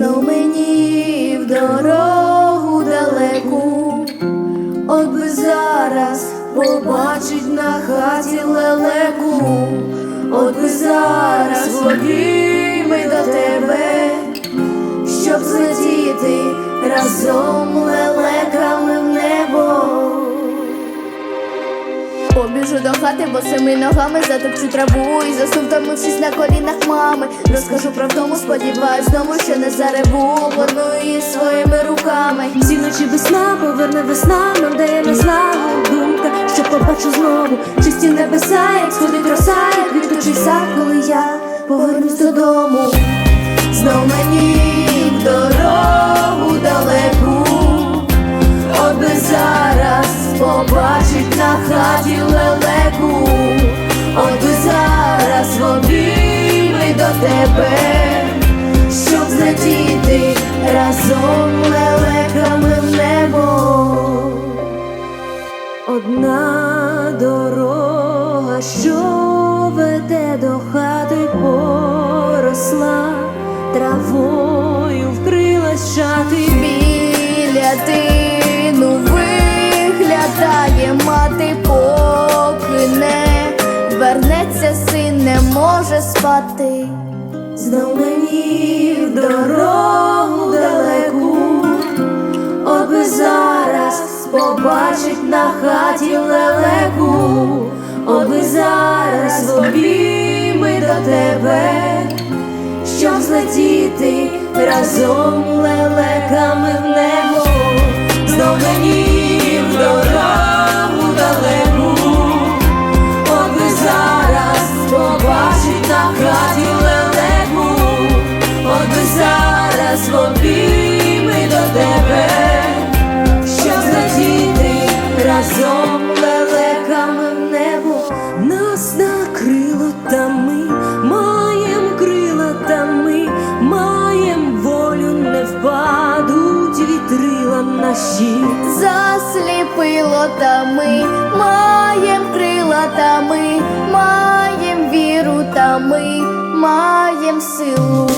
знов мені в дорогу далеку, от би зараз побачить на хаті лелеку, от би зараз в обійми до тебе, щоб злетіти разом хати, босими ногами затопчу траву. І засну втомившись на колінах мами. Розкажу про втому, сподіваюсь знову, що не зареву. Поверну її своїми руками. Ці ночі весна, поверне весна, нам дає на славу думка, що побачу знову. Чисті небеса, як сходить роса, як квітучий сад, коли я Повернусь додому. Знов мені От зараз в обійми до тебе Щоб злетіти разом лелеками в небо одна дорога, що веде до хати, поросла травою вкрилась шати. Біля тину спати. Знов мені в дорогу далеку, от би зараз побачить на хаті лелеку, от би зараз в обійми до тебе щоб злетіти разом лелеками Засліпило та ми маєм крила, та ми маєм віру, та ми маєм силу.